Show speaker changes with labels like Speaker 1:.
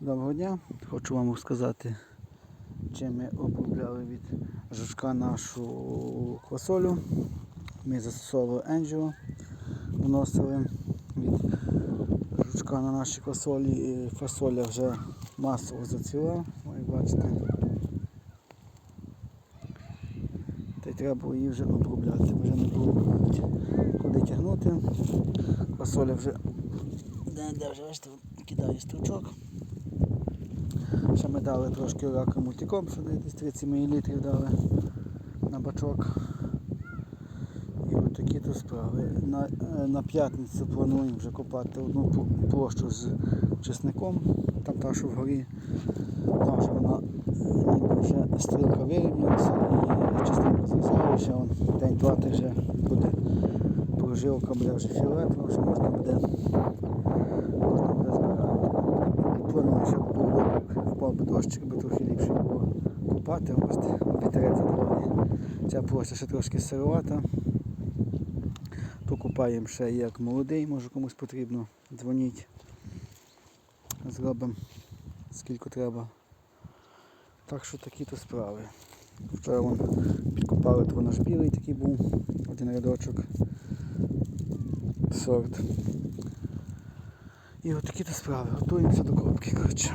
Speaker 1: Доброго дня. Хочу вам розказати, чим ми обробляли від жучка нашу квасолю. Ми застосовували Енджіо, вносили від жучка на наші квасолі. І фасоля вже масово зацвіла, О, як бачите. Та й треба було її вже обробляти, вже не було куди тягнути. Квасоля вже де, де вже бачите, кидає стручок. Ще ми дали трошки рака мультиком, що десь 30 мл дали на бачок. І от такі то справи. На, е, на п'ятницю плануємо вже копати одну площу з чесником, там та, що вгорі. Там вже вона вже стрілка вирівнялася і частинка зрізала, ще день-два ти вже буде прожилка буде вже фіолетова, вже можна буде можна впав би дощик, би трохи ліпше було купати. Ось вітерець задоволі. Ця площа ще трошки сировата. Покупаємо ще як молодий, може комусь потрібно. Дзвоніть. Зробимо скільки треба. Так що такі то справи. Вчора вон підкопали то наш білий такий був, один рядочок. Сорт. І от такі то справи. Готуємося до коробки, коротше.